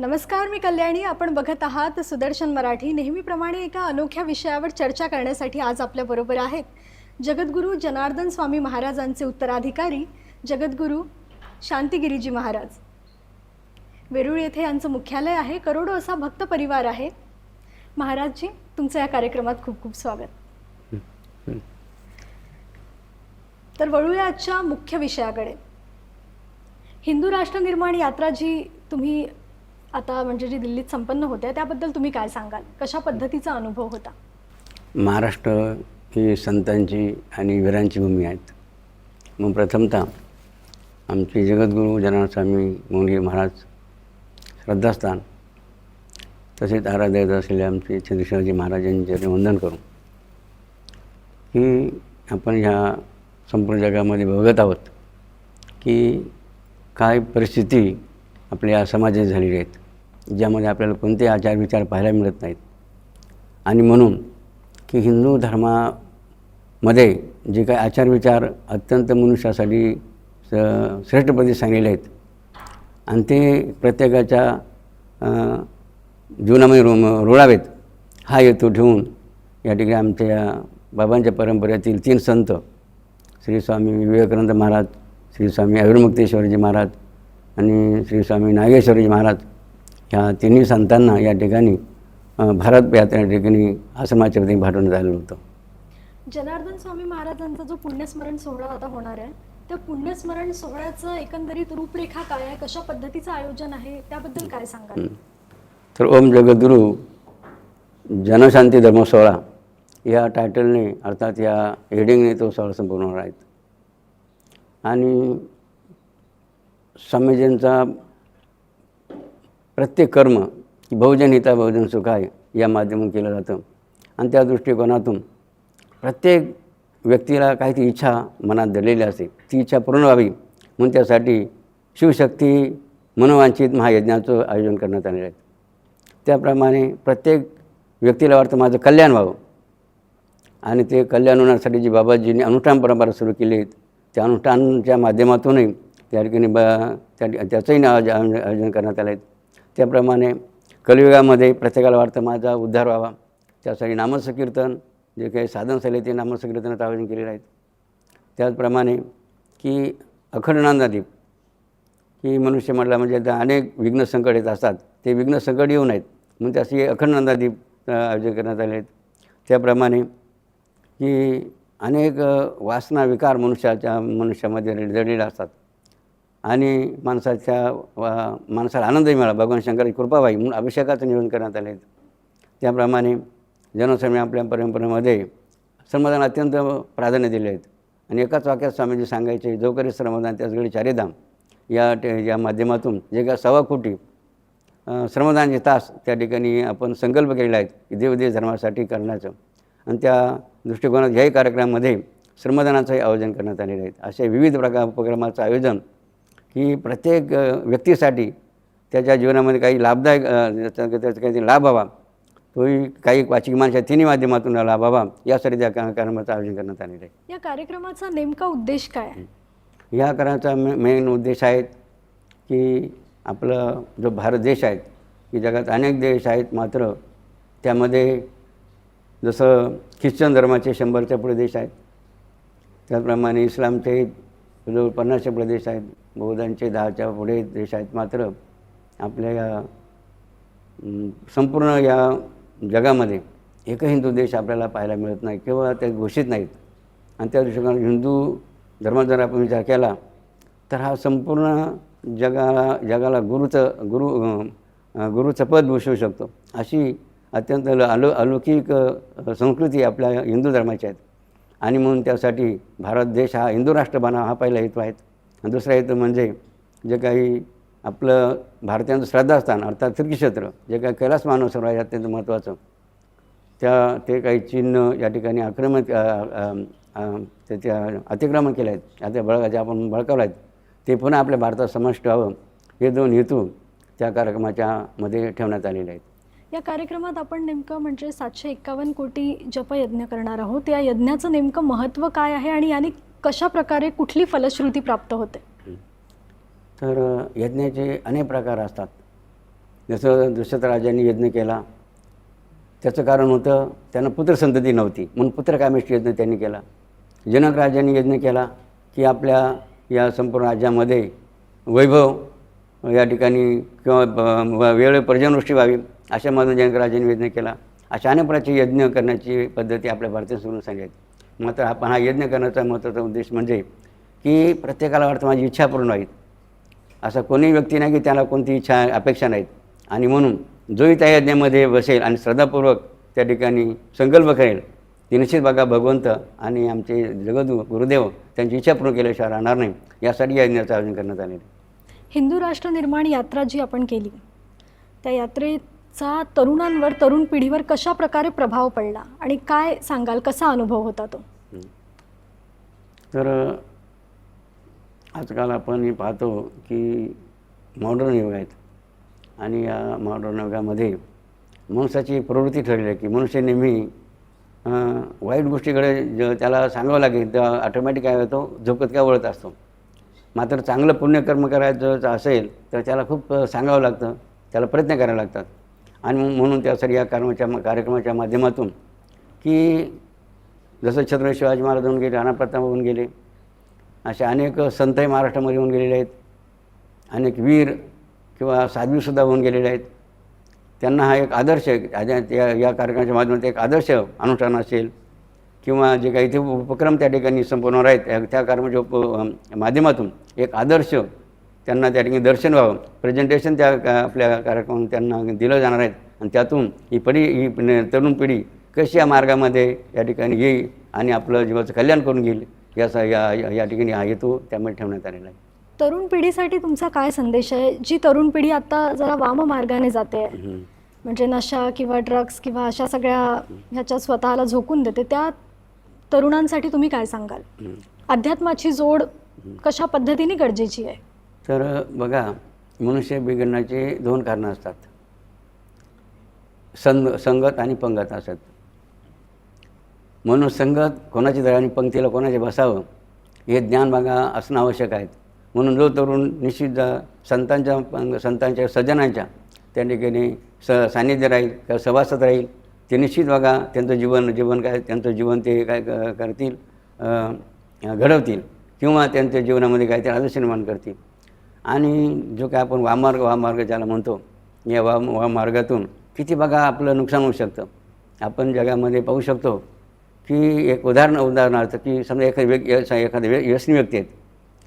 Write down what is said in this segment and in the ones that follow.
नमस्कार मी कल्याणी. आपण बघत आहात सुदर्शन मराठी. नेहमीप्रमाणे एका अनोख्या विषयावर चर्चा करण्यासाठी आज आपल्याबरोबर आहेत जगद्गुरू जनार्दन स्वामी महाराजांचे उत्तराधिकारी जगद्गुरू शांतिगिरीजी महाराज. वेरूळ येथे यांचं मुख्यालय आहे. करोडो असा भक्त परिवार आहे. महाराजजी तुमचं या कार्यक्रमात खूप खूप स्वागत. तर वळूया आजच्या मुख्य विषयाकडे. हिंदू राष्ट्र निर्माण यात्रा जी तुम्ही आता म्हणजे जी दिल्लीत संपन्न होत्या त्याबद्दल तुम्ही काय सांगाल? कशा पद्धतीचा अनुभव होता? महाराष्ट्र ही संतांची आणि वीरांची भूमी आहेत. मग प्रथमतः आमचे जगद्गुरू जनार्दन स्वामी मोंढे महाराज श्रद्धास्थान तसेच आराध्य असलेले आमचे चंद्रशेखरजी महाराजांचे वंदन करू की आपण ह्या संपूर्ण जगामध्ये बघत आहोत की काय परिस्थिती आपल्या समाजात झालेली आहेत. ज्यामध्ये आपल्याला कोणते आचार विचार पाहायला मिळत नाहीत. आणि म्हणून की हिंदू धर्मामध्ये जे काही आचार विचार अत्यंत मनुष्यासाठी स श्रेष्ठपदी सांगलेले आहेत. आणि ते प्रत्येकाच्या जीवनामध्ये रो रुळावेत. हा हेतू ठेवून या ठिकाणी आमच्या बाबांच्या परंपरेतील तीन संत श्री स्वामी विवेकानंद महाराज श्री स्वामी अविर्मुक्तेश्वरजी महाराज आणि श्री स्वामी नागेश्वरजी महाराज ह्या तिन्ही संतांना या ठिकाणी भारत यात्रे ठिकाणी आश्रमाच्या वतीने पाठवण्यात आलेलं होतं. जनार्दन स्वामी महाराजांचा जो पुण्यस्मरण सोहळा आता होणार आहे त्या पुण्यस्मरण सोहळ्याचं एकंदरीत रूपरेखा काय आहे? कशा पद्धतीचं आयोजन आहे? त्याबद्दल काय सांगाल? तर ओम जगद्गुरू जनशांती धर्म सोहळा या टायटलने अर्थात या हेडिंगने तो सोहळा संपूर्ण होणार आहेत आणि स्वामीजींचा प्रत्येक कर्म बहुजन हिता बहुजन सुखाय या माध्यमातून केलं जातं. आणि त्या दृष्टिकोनातून प्रत्येक व्यक्तीला काहीतरी इच्छा मनात दडलेली असते. ती इच्छा पूर्ण व्हावी. म्हणून त्यासाठी शिवशक्ती मनोवांछित महायज्ञाचं आयोजन करण्यात आलेलं आहे. त्याप्रमाणे प्रत्येक व्यक्तीला वाटतं माझं कल्याण व्हावं. आणि ते कल्याण होण्यासाठी जी बाबाजींनी अनुष्ठान परंपरा सुरू केली आहेत त्या अनुष्ठानच्या माध्यमातूनही त्या ठिकाणी ब त्या त्याचंही आयोजन आयोजन करण्यात आलं आहे. त्याप्रमाणे कलियुगामध्ये प्रत्येकाला वाटतं माझा उद्धार व्हावा. त्यासाठी नामसंकीर्तन जे काही साधन झाले ते नामसंकीर्तनाचं आयोजन केलेलं आहे. त्याचप्रमाणे की अखंडानंदादीप की मनुष्य म्हटलं म्हणजे आता अनेक विघ्न संकट येत असतात ते विघ्न संकट येऊ नयेत. म्हणून त्यासाठी अखंडानंदादीप आयोजन करण्यात आले आहेत. त्याप्रमाणे की अनेक वासना विकार मनुष्याच्या मनुष्यामध्ये जडलेले असतात. आणि माणसाच्या वा माणसाला आनंद मिळाला. भगवान शंकराची कृपाबाई म्हणून अभिषेकाचं नियोजन करण्यात आले. आहेत त्याप्रमाणे जनस्वामी आपल्या परंपरेमध्ये श्रमदान अत्यंत प्राधान्य दिले आहेत. आणि एकाच वाक्यात स्वामीजी सांगायचे जो करी श्रमदान त्याच वेळी चारिधाम. या टे या माध्यमातून जे काय सव्वा कोटी श्रमदानचे तास त्या ठिकाणी आपण संकल्प केलेला आहेत देवदेव धर्मासाठी करण्याचं. आणि त्या दृष्टिकोनात ह्याही कार्यक्रमामध्ये श्रमदानाचंही आयोजन करण्यात आलेलं आहे. असे विविध प्रकार उपक्रमाचं आयोजन की प्रत्येक व्यक्तीसाठी त्याच्या जीवनामध्ये काही लाभदायक त्याचा काही लाभ व्हावा. तोही काही वाचिक माणसा तिन्ही माध्यमातून लाभ व्हावा यासाठी त्या कार्यक्रमाचं आयोजन करण्यात आलेलं आहे. या कार्यक्रमाचा नेमका उद्देश काय आहे? ह्या कराचा मे मेन उद्देश आहे की आपलं जो भारत देश आहे की जगात अनेक देश आहेत मात्र त्यामध्ये जसं ख्रिश्चन धर्माचे शंभरच्या पुढे देश आहेत त्याचप्रमाणे इस्लामचे जवळ पन्नासच्या पुढे देश आहेत बौद्धांचे दहाच्या पुढे देश आहेत मात्र आपल्या या संपूर्ण या जगामध्ये एक हिंदू देश आपल्याला पाहायला मिळत नाही किंवा ते घोषित नाहीत. आणि त्या दृष्टिकोनात हिंदू धर्मात जर आपण विचार केला तर हा संपूर्ण जगाला जगाला गुरुचं गुरु गुरुचं पद भूषवू शकतो. अशी अत्यंत अलो अलौकिक संस्कृती आपल्या हिंदू धर्माची आहेत आणि म्हणून त्यासाठी भारत देश हा हिंदू राष्ट्र बनावा हा पहिला हेतू आहे. दुसरा हेतू म्हणजे जे काही आपलं भारतीयांचं श्रद्धास्थान अर्थात श्रीक्षेत्र जे काही कैलास मानव सरोवर आहे अत्यंत महत्त्वाचं. त्या ते काही चिन्ह या ठिकाणी आक्रमण त्याच्या अतिक्रमण केले आहेत आता बळ जे आपण बळकावलं आहेत ते पुन्हा आपल्या भारतात समाविष्ट व्हावं. हे दोन हेतू त्या कार्यक्रमाच्या मध्ये ठेवण्यात आलेले आहेत. या कार्यक्रमात आपण नेमकं म्हणजे सातशे एक्कावन्न कोटी जपयज्ञ करणार आहोत. या यज्ञाचं नेमकं महत्त्व काय आहे आणि याने कशा प्रकारे कुठली फलश्रुती प्राप्त होते? तर यज्ञाचे अनेक प्रकार असतात. जसं दशरथ राजांनी यज्ञ केला. त्याचं कारण होतं त्यांना पुत्रसंतती नव्हती. म्हणून पुत्रकामेष्ट यज्ञ त्यांनी केला. जनक राजांनी यज्ञ केला की आपल्या या संपूर्ण राज्यामध्ये वैभव या ठिकाणी किंवा ब- वेळ पर्जनवृष्टी व्हावी अशा मधून जनक राजांनी यज्ञ केला. अशा अनेक प्रकारचे यज्ञ करण्याची पद्धती आपल्या भारतीय संस्कृतीत सांगितली. मात्र आपण हा यज्ञ करण्याचा महत्त्वाचा उद्देश म्हणजे की प्रत्येकाला वाटतं माझी इच्छा पूर्ण व्हावी असा कोणी व्यक्ती नाही की त्याला कोणती इच्छा अपेक्षा नाहीत. आणि म्हणून जोही त्या यज्ञामध्ये बसेल आणि श्रद्धापूर्वक त्या ठिकाणी संकल्प करेल ती निश्चित बघा भगवंत आणि आमचे जगदू गुरुदेव त्यांची इच्छा पूर्ण केल्याशिवाय राहणार नाही. यासाठी या यज्ञाचं आयोजन करण्यात आलेलं हिंदू राष्ट्र निर्माण यात्रा जी आपण केली त्या यात्रेत चा तरुणांवर तरुण पिढीवर कशा प्रकारे प्रभाव पडला आणि काय सांगाल? कसा अनुभव होता तो? तर आजकाल आपण हे पाहतो की मॉडर्न युग आहेत आणि या मॉडर्न युगामध्ये मनुष्याची प्रवृत्ती ठरली आहे की मनुष्य नेहमी वाईट गोष्टीकडे ज त्याला सांगावं लागेल तर ऑटोमॅटिक काय होतो? झोपत काय वळत असतो? मात्र चांगलं पुण्यकर्म करायचं असेल तर त्याला खूप सांगावं लागतं त्याला प्रयत्न करावे लागतात. आणि म्हणून त्या सर या कर्माच्या कार्यक्रमाच्या माध्यमातून की जसं छत्रपती शिवाजी महाराज होऊन गेले राणा प्रताप होऊन गेले असे अनेक संतही महाराष्ट्रामध्ये होऊन गेलेले आहेत. अनेक वीर किंवा साध्वीसुद्धा होऊन गेलेले आहेत. त्यांना हा एक आदर्श या या कार्यक्रमाच्या माध्यमातून एक आदर्श अनुष्ठान असेल किंवा जे काही इथे उपक्रम त्या ठिकाणी संपवणार आहेत त्या- त्या कार्यक्रमाच्या उप माध्यमातून एक आदर्श त्यांना त्या ठिकाणी दर्शन व्हावं. प्रेझेंटेशन त्या आपल्या कार्यक्रमातून त्यांना दिलं जाणार आहेत आणि त्यातून ही पिढी ही तरुण पिढी कशी या मार्गामध्ये या ठिकाणी येईल आणि आपलं जीवाचं कल्याण करून घेईल याचा या या- ठिकाणी हा हेतू त्यामध्ये ठेवण्यात आलेला आहे. तरुण पिढीसाठी तुमचा काय संदेश आहे? जी तरुण पिढी आता जरा वाम मार्गाने जाते. म्हणजे नशा किंवा ड्रग्स किंवा अशा सगळ्या ह्याच्यात स्वतःला झोकून देते. त्या तरुणांसाठी तुम्ही काय सांगाल. अध्यात्माची जोड कशा पद्धतीने गरजेची आहे? तर बघा मनुष्य बिघडण्याचे दोन कारणं असतात. संग संगत आणि पंगत असत म्हणून संगत कोणाची दराने पंक्तीला कोणाचे बसावं हे ज्ञान बघा असणं आवश्यक आहे. म्हणून जो तरुण निश्चित संतांच्या पंग संतांच्या सज्जनांच्या त्या ठिकाणी स सान्निध्य राहील किंवा सभासद राहील. ते निश्चित बघा त्यांचं जीवन जीवन काय त्यांचं जीवन ते काय क- करतील घडवतील किंवा त्यांच्या जीवनामध्ये काय ते आदर्श निर्माण करतील. आणि जो काय आपण वामार्ग वामार्ग ज्याला म्हणतो या वा वामार्गातून किती बघा आपलं नुकसान होऊ शकतं. आपण जगामध्ये पाहू शकतो की एक उदाहरण उदाहरणार्थ की समजा एखादी व्यक्ती एखादी व्य- व्यसनी व्यक्ती आहेत.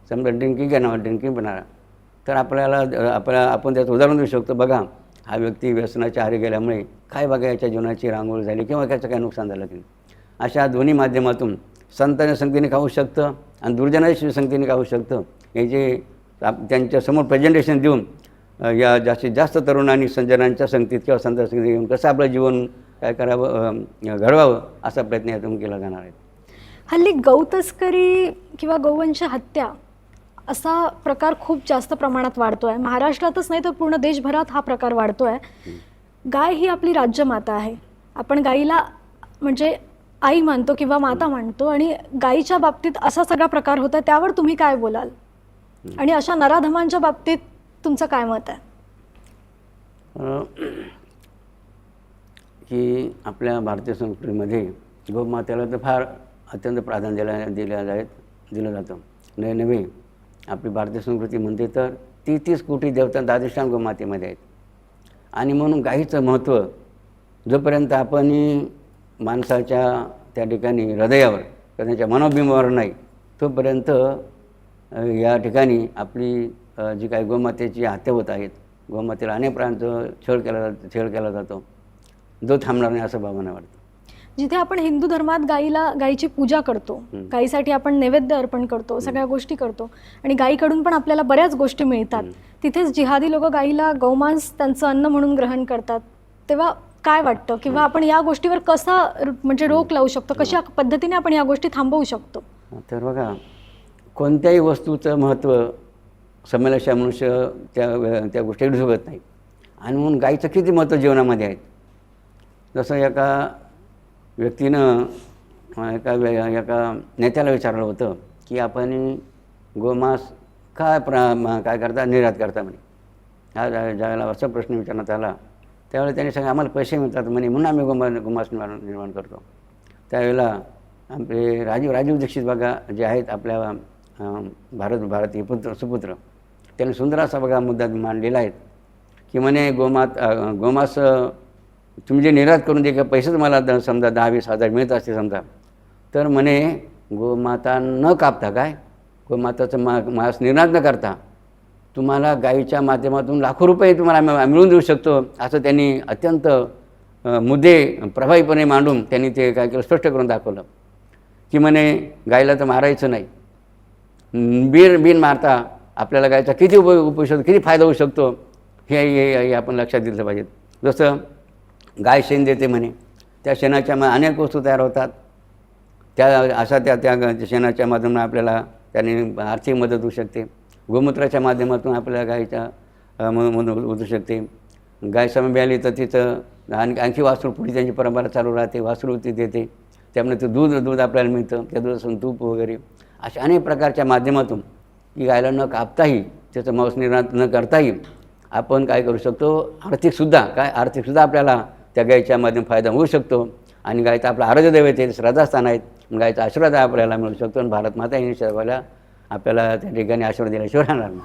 समजा ड्रिंकिंग करणार ड्रिंकिंग बनणारा तर आपल्याला आपल्या आपण त्याचं उदाहरण देऊ शकतो बघा हा व्यक्ती व्यसनाच्या आहारी गेल्यामुळे काय बघा याच्या जीवनाची रांगोळ झाली किंवा त्याचं काय नुकसान झालं की नाही. अशा दोन्ही माध्यमातून संतांच्या संगतीने खाऊ शकतं आणि दुर्जनाच्या संगतीने खाऊ शकतं? हे जे त्यांच्यासमोर प्रेझेंटेशन देऊन या जास्तीत जास्त तरुणांनी संजनांच्या संगतीत किंवा संतांच्या संगतीत येऊन कसं आपलं जीवन काय करावं घडवावं असा प्रयत्न यातून केला जाणार आहे. हल्ली गौ तस्करी किंवा गौवंश हत्या असा प्रकार खूप जास्त प्रमाणात वाढतो आहे महाराष्ट्रातच नाही तर पूर्ण देशभरात हा प्रकार वाढतो आहे गाय ही आपली राज्यमाता आहे. आपण गाईला म्हणजे आई मानतो किंवा माता मानतो आणि गाईच्या बाबतीत असा सगळा प्रकार होता त्यावर तुम्ही काय बोलाल? आणि अशा नराधमांच्या बाबतीत तुमचं काय मत आहे? की आपल्या भारतीय संस्कृतीमध्ये गोमातेला तर फार अत्यंत प्राधान्य दिल्या दिल्या जात दिलं जातं. नवे नवे आपली भारतीय संस्कृती म्हणते तर ती तीस कोटी देवता दादिष्टान गोमातेमध्ये आहेत. आणि म्हणून गाईचं महत्त्व जोपर्यंत आपण माणसाच्या त्या ठिकाणी हृदयावर त्यांच्या मनोबिंबावर नाही तोपर्यंत या ठिकाणी आपली जी काही गोमातेची हत्या होत आहेत गोमातेला अनेक प्रांचं छळ केला जातो छळ केला जातो. जो थांबणार नाही असं भावना वाटतं. जिथे आपण हिंदू धर्मात गाईला गाईची पूजा करतो. गाईसाठी आपण नैवेद्य अर्पण करतो सगळ्या गोष्टी करतो आणि गाईकडून पण आपल्याला बऱ्याच गोष्टी मिळतात. तिथेच जिहादी लोक गाईला गौमांस त्यांचं अन्न म्हणून ग्रहण करतात. तेव्हा काय वाटतं? किंवा आपण या गोष्टीवर कसा म्हणजे रोख लावू शकतो? कशा पद्धतीने आपण या गोष्टी थांबवू शकतो? तर बघा कोणत्याही वस्तूचं महत्त्व समजल्याशिवाय मनुष्य त्या त्या गोष्टीकडे झुकत नाही. आणि म्हणून गायीचं किती महत्त्व जीवनामध्ये आहे? जसं एका व्यक्तीनं एका एका नेत्याला विचारलं होतं की आपण गोमांस काय प्रा काय करता? निर्यात करता म्हणे. हा ज्यावेळेला असा प्रश्न विचारण्यात आला. त्यावेळेला त्यांनी सांगा आम्हाला पैसे मिळतात म्हणे म्हणून आम्ही गोमा गोमास निर्माण निर्माण करतो. त्यावेळेला आपले राजीव राजीव दीक्षित बघा जे आहेत आपल्या भारत भारतीय पुत्र सुपुत्र. त्यांनी सुंदर असा बघा मुद्दा मांडलेला आहे. की म्हणे गोमात गोमास तुम्ही जे निर्यात करून दे का पैसे तुम्हाला द- समजा दहा वीस हजार मिळत असते समजा. तर म्हणे गोमाता न कापता काय? गोमाताचं मा मास निर्यात न करता तुम्हाला गाईच्या माध्यमातून लाखो रुपये तुम्हाला मिळून देऊ शकतो. असं त्यांनी अत्यंत मुद्दे प्रभावीपणे मांडून त्यांनी ते काय केलं स्पष्ट करून दाखवलं. की म्हणे गाईला तर मारायचं नाही. न- बीन बिन मारता. आपल्याला गायचा किती उप उपयोग शकतो किती फायदा होऊ शकतो? हे हे आपण लक्षात दिलं पाहिजे. जसं गाय शेण देते म्हणे. त्या शेणाच्या म- अनेक वस्तू तयार होतात. त्या अशा त्या त्या शेणाच्या माध्यमातून आपल्याला त्याने आर्थिक मदत होऊ शकते. गोमूत्राच्या माध्यमातून आपल्याला गायीच्या मदत होऊ शकते. गाय समोर आली तर तिथं आणखी आणखी वासरू पुढे त्यांची परंपरा चालू राहते. वासरू ती देते. त्यामुळे ते दूध दूध आपल्याला मिळतं. त्या दुधापासून तूप वगैरे. अशा अनेक प्रकारच्या माध्यमातून की गायला न कापताही त्याचं मांस निर्माण न करताही आपण काय करू शकतो? आर्थिकसुद्धा काय आर्थिकसुद्धा आपल्याला त्या गायीच्या माध्यम फायदा होऊ शकतो. आणि गायचं आपलं आरोग्य दैवत आहे श्रद्धास्थान आहेत गायचा आशीर्वाद आपल्याला मिळू शकतो आणि भारत माता यांनी सर्वाला आपल्याला त्या ठिकाणी आशीर्वाद दिल्याशिवाय राहणार नाही.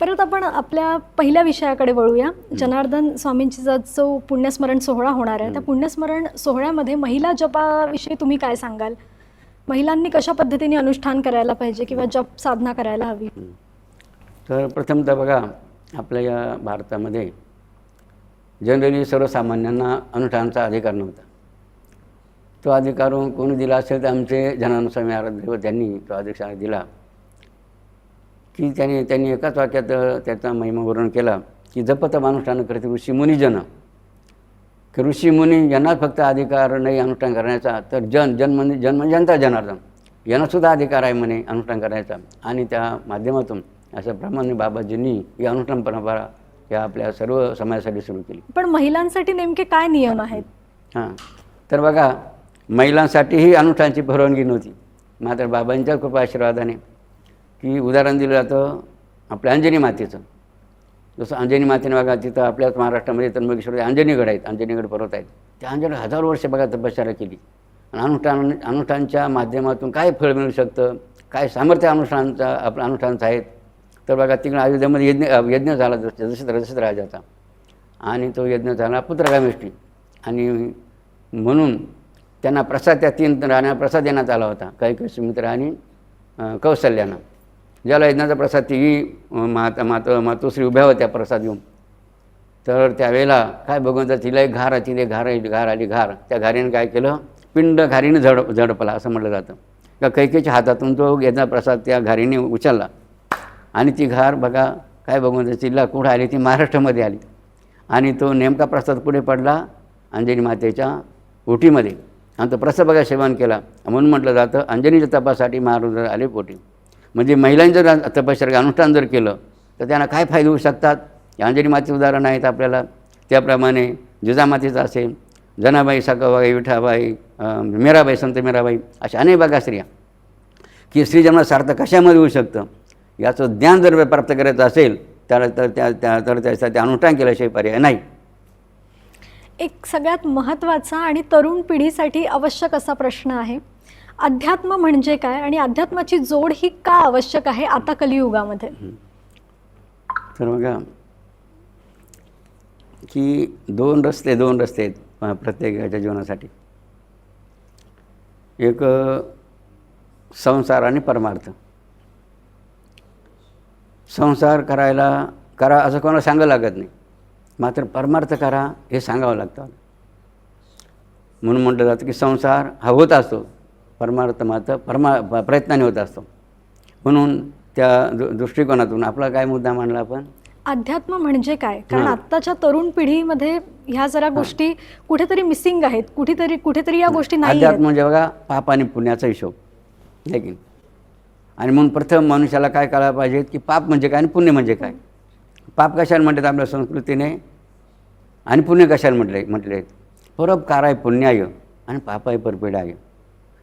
परत आपण आपल्या पहिल्या विषयाकडे वळूया. जनार्दन स्वामींचा जो पुण्यस्मरण सोहळा होणार आहे त्या पुण्यस्मरण सोहळ्यामध्ये महिला जपाविषयी तुम्ही काय सांगाल? महिलांनी कशा पद्धतीने अनुष्ठान करायला पाहिजे किंवा जप साधना करायला हवी? तर प्रथमतः बघा आपल्या या भारतामध्ये जनरली सर्वसामान्यांना अनुष्ठानाचा अधिकार नव्हता. तो अधिकार कोणी दिला असेल तर आमचे जनानुस्वामी आराध्य त्यांनी तो अधिकार दिला. की त्यांनी त्यांनी एकाच वाक्यात त्याचा महिमा वर्णन केला की जपत अनुष्ठान करते ऋषी मुनिजन. की ऋषी मुनी यांना फक्त अधिकार नाही अनुष्ठान करण्याचा. तर जन जन म्हणजे जन म्हणजे जनता जनार्दन. यांनासुद्धा अधिकार आहे म्हणे अनुष्ठान करायचा आणि त्या माध्यमातून असं ब्रह्मण्य बाबाजींनी ही अनुष्ठान परंपरा या आपल्या सर्व समाजासाठी सुरू केली. पण महिलांसाठी नेमके काय नियम आहेत? हां. तर बघा महिलांसाठीही अनुष्ठानची परवानगी नव्हती. मात्र बाबांच्या कृपा आशीर्वादाने की उदाहरण दिलं जातं आपल्या अंजनी मातेचं. जसं अंजनी मातेने बघा तिथं आपल्याच महाराष्ट्रामध्ये तन्मगेश्वर अंजनीगड आहेत अंजनीगड पर्वत आहेत. त्या अंजनी हजारो वर्ष बघा तपश्चर्या केली. आणि अनुष्ठान अनुष्ठानच्या माध्यमातून काय फळ मिळू शकतं? काय सामर्थ्य अनुष्ठानचा आपलं अनुष्ठानचं आहेत तर बघा तिकडं अयोध्येमध्ये यज्ञ यज्ञ झाला जसं जसं राजाचा. आणि तो यज्ञ झाला पुत्रकामेष्टी आणि म्हणून त्यांना प्रसाद त्या तीन राण्या प्रसाद देण्यात आला होता. काही सुमित्र आणि कौशल्यानं. ज्याला यज्ञाचा प्रसाद तिघी माता माता मात मातोश्री उभ्या होत्या प्रसाद घेऊन. तर त्यावेळेला काय बघून तर तिला एक घार तिथे घार आली घार आली घार. त्या घारीने काय केलं? पिंड घारीने झड झडपला असं म्हटलं जातं. का कैकेच्या हातातून तो यज्ञ प्रसाद त्या घारीने उचलला. आणि ती घार बघा काय बघून तिला कुठं आली? ती महाराष्ट्रामध्ये आली. आणि तो नेमका प्रसाद कुठे पडला? अंजनी मातेच्या ओटीमध्ये. आणि तो प्रसाद बघा सेवन केला. म्हणून म्हटलं जातं अंजनीच्या तपासाठी महाराज आले पोटी. म्हणजे महिलांचं जर तपश्चर्या अनुष्ठान जर केलं तर त्यांना काय फायदे होऊ शकतात? अंजली अंजनी मातेचं उदाहरण आहेत आपल्याला. त्याप्रमाणे जिजामातेचं असेल जनाबाई सकाबाई विठाबाई मेराबाई मीराबाई संत मीराबाई अशा अनेक बघा स्त्रिया. की स्त्रीजन्म सार्थ कशामध्ये होऊ शकतं? याचं ज्ञान जर प्राप्त करायचं असेल तर तर त्या त्या तर त्याचं अनुष्ठान केल्याशिवाय पर्याय नाही. एक सगळ्यात महत्त्वाचा आणि तरुण पिढीसाठी आवश्यक असा प्रश्न आहे. अध्यात्म म्हणजे काय आणि अध्यात्माची जोड ही का आवश्यक आहे आता कलियुगामध्ये? तर बघा की दोन रस्ते दोन रस्ते आहेत प्रत्येकाच्या जीवनासाठी. एक संसार आणि परमार्थ. संसार करायला करा असं कोणाला सांगावं लागत नाही. मात्र परमार्थ करा हे सांगावं लागतं. म्हणून म्हटलं जातं की संसार हा होत असतो. परमार्थ मात्र परमा प्रयत्नाने होत असतो. म्हणून त्या दृ दृष्टिकोनातून आपला काय मुद्दा मांडला आपण? अध्यात्म म्हणजे काय? कारण. आत्ताच्या तरुण पिढीमध्ये ह्या जरा गोष्टी कुठेतरी मिसिंग आहेत. कुठेतरी कुठेतरी या गोष्टी नाही अध्यात्म म्हणजे बघा पाप आणि पुण्याचा हिशोब. आहे की? आणि म्हणून प्रथम मनुष्याला काय कळायला पाहिजे की पाप म्हणजे काय आणि पुण्य म्हणजे काय? पाप कशाला म्हणतात आपल्या संस्कृतीने? आणि पुण्य कशाला म्हटले म्हटले? परोपकाराय पुण्याय आणि पापाय परपिडाय.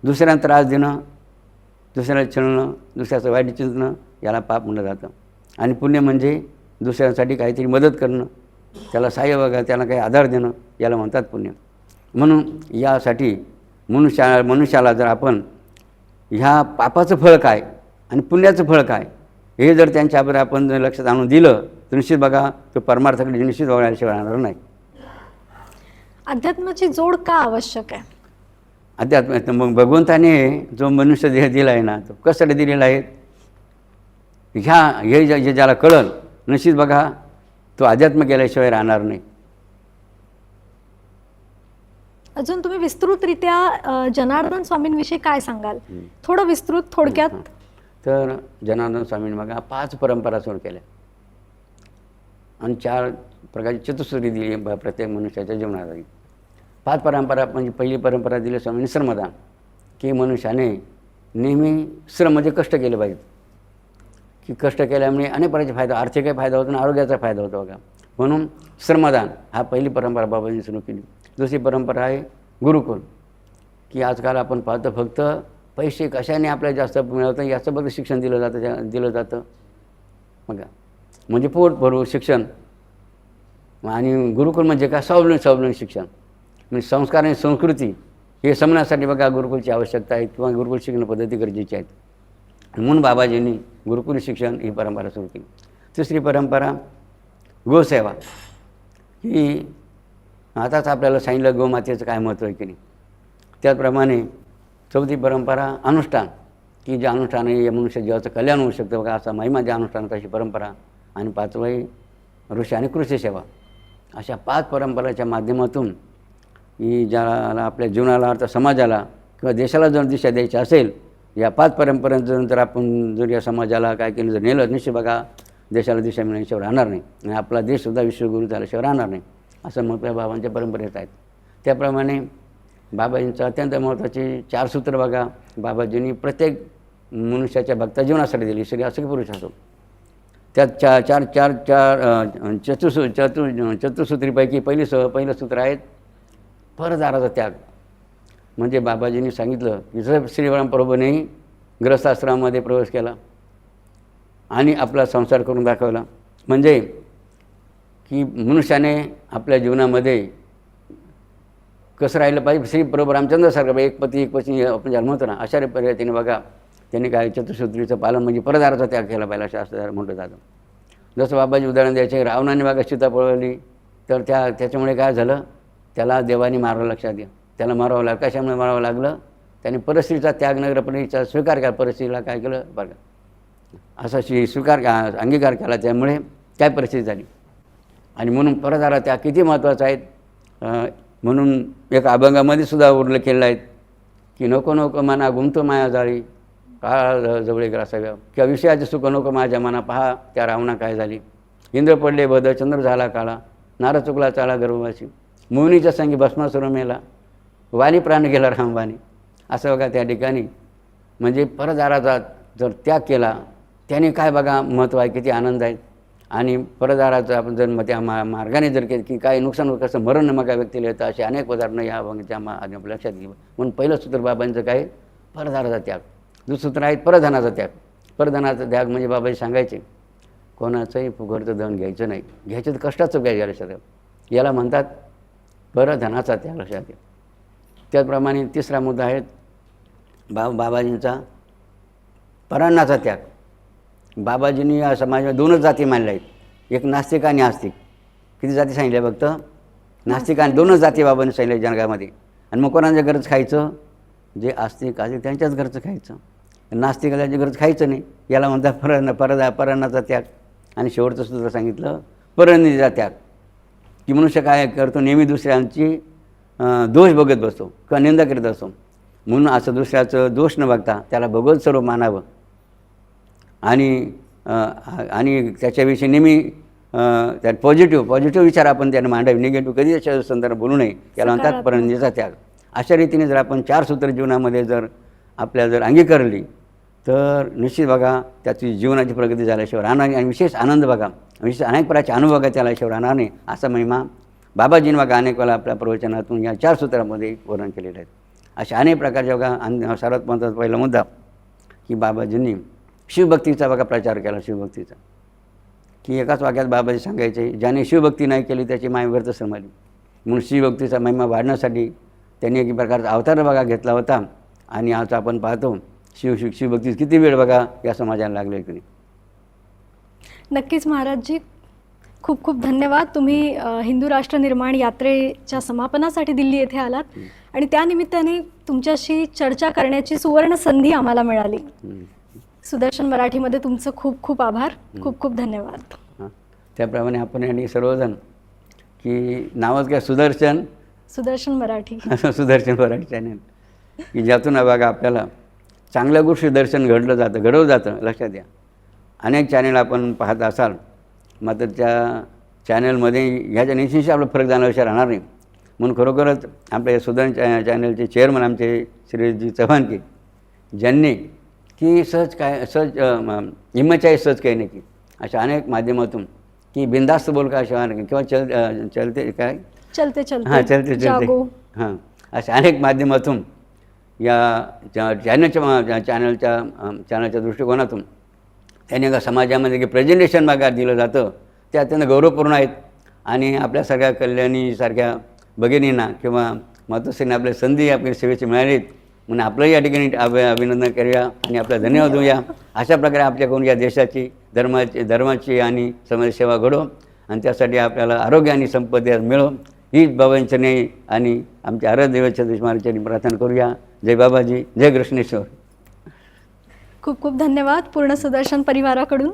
दुसऱ्यांना त्रास देणं दुसऱ्याला छळणं दुसऱ्याचं वाईट चिंतणं याला पाप म्हणलं जातं. आणि पुण्य म्हणजे दुसऱ्यांसाठी काहीतरी मदत करणं त्याला सहाय्य बघा त्याला काही आधार देणं याला म्हणतात पुण्य. म्हणून यासाठी मनुष्या मनुष्याला जर आपण ह्या पापाचं फळ काय आणि पुण्याचं फळ काय हे जर त्यांच्याबरोबर आपण जर लक्षात आणून दिलं तर निश्चित बघा तो परमार्थाकडे निश्चित वळल्याशिवाय राहणार नाही. अध्यात्माची जोड का आवश्यक आहे? अध्यात्म मग भगवंताने जो मनुष्य देह दिला आहे ना तो कशासाठी दिलेला आहे? ह्या हे जे ज्याला कळल निश्चित बघा तो अध्यात्म केल्याशिवाय राहणार नाही. अजून तुम्ही विस्तृतरित्या जनार्दन स्वामींविषयी काय सांगाल? थोडं विस्तृत थोडक्यात. तर जनार्दन स्वामींनी बघा पाच परंपरा सुरू केल्या. आणि चार प्रकारची चतुस्सुरी दिली प्रत्येक मनुष्याच्या जीवनात. पाच परंपरा म्हणजे पहिली परंपरा दिली स्वामींनी श्रमदान की मनुष्याने नेहमी श्रम म्हणजे कष्ट केले पाहिजेत. की कष्ट केल्यामुळे अनेक प्रकारचे फायदा आर्थिकही फायदा होतो आणि आरोग्याचा फायदा होतो बघा. म्हणून श्रमदान हा पहिली परंपरा बाबांनी सुरू केली. दुसरी परंपरा आहे गुरुकुल की आजकाल आपण पाहतो फक्त पैसे कशाने आपल्याला जास्त मिळवतं याचं बघ शिक्षण दिलं जातं दिलं जातं. बघा. म्हणजे पोट भरू शिक्षण आणि गुरुकुल म्हणजे काय? स्वावलंबी स्वावलंबी शिक्षण. म्हणजे संस्कार आणि संस्कृती हे समजण्यासाठी बघा गुरुकुलची आवश्यकता आहे किंवा गुरुकुल शिक्षण पद्धती गरजेची आहेत. म्हणून बाबाजींनी गुरुकुल शिक्षण ही परंपरा सुरू केली. तिसरी परंपरा गोसेवा. ही आताच आपल्याला सांगितलं गोमातेचं काय महत्त्व आहे की नाही? त्याचप्रमाणे चौथी परंपरा अनुष्ठान. की जे अनुष्ठान आहे मनुष्य जीवाचं कल्याण होऊ शकतं. बघा असा महिमा ज्या अनुष्ठानात अशी परंपरा. आणि पाचवाई ऋषी आणि कृषी सेवा. अशा पाच परंपराच्या माध्यमातून की ज्याला आपल्या जीवनाला अर्थ समाजाला किंवा देशाला जर दिशा द्यायची असेल या पाच परंपरांचं जर आपण जर या समाजाला काय केलं जर नेलं निश्चित बघा देशाला दिशा मिळण्याशिवाय राहणार नाही आणि आपला देशसुद्धा विश्वगुरू झाल्याशिवाय राहणार नाही असं मग बाबांच्या परंपरेत आहेत. त्याप्रमाणे बाबाजींचं अत्यंत महत्त्वाचे चार सूत्र बघा. बाबाजींनी प्रत्येक मनुष्याच्या भक्ता जीवनासाठी दिली स्त्री असं की पुरुष असो. त्यात चार चार चार चार चतुसू चतु चतुसूत्रीपैकी पहिली स पहिलं सूत्र आहेत. परदाराचा त्याग. म्हणजे बाबाजींनी सांगितलं की जर श्रीराम प्रभूनेही ग्रस्थाश्रमामध्ये प्रवेश केला आणि आपला संसार करून दाखवला म्हणजे की मनुष्याने आपल्या जीवनामध्ये कसं राहिलं पाहिजे? श्री प्रभू रामचंद्रसारखं एक पती एक पत्नी आपण ज्याला ना अशा पद्धतीने बघा त्यांनी काय चतुसूत्रीचं पालन म्हणजे परदाराचा त्याग केला पाहिजे असं असं म्हटलं जातं जसं बाबाजी उदाहरण द्यायचे रावणाने बघा सीता पळवली तर त्या त्याच्यामुळे काय झालं? त्याला देवाने मारावं लक्षात घ्या. त्याला मारावं लागलं. कशामुळे मारावं लागलं? त्याने परिस्थितीचा त्याग नगरपणीचा स्वीकार केला. परिस्थितीला काय केलं? बघा असा श्री स्वीकार अंगीकार केला. त्यामुळे काय परिस्थिती झाली? आणि म्हणून परदारा त्या किती महत्त्वाचा आहेत? म्हणून एका अभंगामध्ये सुद्धा उल्लेख केलेला आहेत की नको नको मना गुंतो माया जाळी. काळा जवळे सगळं किंवा विषयाचे सुख नको माझ्या मना पहा. त्या रावणा काय झाली? इंद्र पडले बद चंद्र झाला काळा. नारा चुकला चाळा गर्भवासी मोहिनीच्या संगी भस्मासुर मेला. वाणी प्राण गेला रामवाणी असं बघा त्या ठिकाणी. म्हणजे परदाराचा जर त्याग केला त्याने काय बघा महत्त्व आहे किती आनंद आहे. आणि परदाराचा आपण जर मग त्या मा मार्गाने जर केलं की काय नुकसान होतं कसं मरण मग काय व्यक्तीला येतं असे अनेक उदाहरणं या अभंगाच्या मा आपल्या लक्षात घेऊ म्हणून पहिलं सूत्र बाबांचं काय? परदाराचा त्याग. दुसरं सूत्र आहे परधनाचा त्याग. परधनाचा त्याग म्हणजे बाबाजी सांगायचे कोणाचंही फुगरचं धन घ्यायचं नाही. घ्यायचं तर कष्टाचं घ्यायचं सगळं. याला म्हणतात बरं धनाचा त्याग लक्षात घ्या त्याचप्रमाणे तिसरा मुद्दा आहे बा बाबाजींचा परान्नाचा त्याग. बाबाजींनी या समाजात दोनच जाती मानल्या आहेत. एक नास्तिक आणि आस्तिक. किती जाती सांगितल्या फक्त? नास्तिक आणि दोनच जाती बाबांनी सांगितल्या जगामध्ये आणि मग कोणाच्या गरज खायचं? जे आस्तिक आस्तिक त्यांच्याच घरचं खायचं. नास्तिकाला गरज खायचं नाही. याला म्हणतात पर परदा परान्नाचा त्याग. आणि शेवटचं सुद्धा सांगितलं परनिधीचा त्याग. की मनुष्य काय करतो? नेहमी दुसऱ्यांची दोष बघत बसतो किंवा निंदा करीत असतो. म्हणून असं दुसऱ्याचं दोष न बघता त्याला भगवत सर्व मानावं. आणि आणि त्याच्याविषयी नेहमी त्यात पॉझिटिव्ह पॉझिटिव्ह विचार आपण त्याने मांडावे. निगेटिव्ह कधी त्याच्या संदर्भात बोलू नये. त्याला म्हणतात. परनिधीचा त्याग. अशा रीतीने जर आपण चार सूत्र जीवनामध्ये जर आपल्या जर अंगीकारली तर निश्चित बघा त्याची जीवनाची प्रगती झाल्याशिवाय राहणार नाही. आणि विशेष आनंद बघा विशेष अनेक प्रकारचे अनुभव बघा त्याल्याशिवाय राहणार नाही असा महिमा बाबाजींनी बघा अनेक वेळा आपल्या प्रवचनातून या चार सूत्रामध्ये वर्णन केलेले आहेत अशा अनेक प्रकारचे बघा सर्वात महत्त्वाचा पहिला मुद्दा की बाबाजींनी शिवभक्तीचा बघा प्रचार केला शिवभक्तीचा. की एकाच वाक्यात बाबाजी सांगायचे ज्याने शिवभक्ती नाही केली त्याची माय व्यर्थ समाली म्हणून शिवभक्तीचा महिमा वाढण्यासाठी त्यांनी एक प्रकारचा अवतार बघा घेतला होता. आणि आज आपण पाहतो शिव शिव शिवभक्ती किती वेळ बघा या समाजाला लागले की नाही नक्कीच महाराजजी खूप खूप धन्यवाद. तुम्ही हिंदू राष्ट्र निर्माण यात्रेच्या समापनासाठी दिल्ली येथे आलात. आणि त्या निमित्ताने तुमच्याशी चर्चा करण्याची सुवर्ण संधी आम्हाला मिळाली. सुदर्शन मराठीमध्ये तुमचं खूप खूप आभार. खूप खूप धन्यवाद. त्याप्रमाणे आपण यांनी सर्वजण की नावच काय सुदर्शन. सुदर्शन मराठी. सुदर्शन मराठी चॅनल. की ज्यातून बघा आपल्याला चांगल्या गोष्टी दर्शन घडलं जातं घडवलं जातं लक्षात द्या. अनेक चॅनल आपण पाहत असाल मात्र त्या चॅनलमध्ये ह्याच्या निश्चितशी आपला फरक जाणल्याशिवाय राहणार नाही. म्हणून खरोखरच आपल्या या सुदर्शन चॅ चॅनलचे चेअरमन आमचे श्रीजी चव्हाण की ज्यांनी की सहज काय सहज हिम्मतच्याही सहज काही नाही की अशा अनेक माध्यमातून की बिंदास्त बोल का अशा किंवा चल चलते काय? चलते हां चलते चलते. जागो. चलते हां अशा अनेक माध्यमातून या च्या- चॅनलच्या चॅनलच्या चॅनलच्या दृष्टिकोनातून त्यांनी का समाजामध्ये जे प्रेझेंटेशन मागा दिलं जातं ते अत्यंत गौरवपूर्ण आहेत. आणि आपल्यासारख्या कल्याणीसारख्या भगिनींना किंवा मातोश्रींना आपल्या संधी आपल्या सेवेची मिळालीत म्हणून आपलंही या ठिकाणी अभि अभिनंदन करूया आणि आपला धन्यवाद देऊया अशा प्रकारे आपल्याकडून या देशाची धर्माची धर्माची आणि समाजसेवा घडो आणि त्यासाठी आपल्याला आरोग्य आणि संपत्ती मिळो. हीच बाबांचरणी आणि आमच्या आराध्य देवाच्या महाराजांनी प्रार्थना करूया. जय बाबाजी जय कृष्णेश्वर खूप खूप धन्यवाद पूर्ण सुदर्शन परिवाराकडून.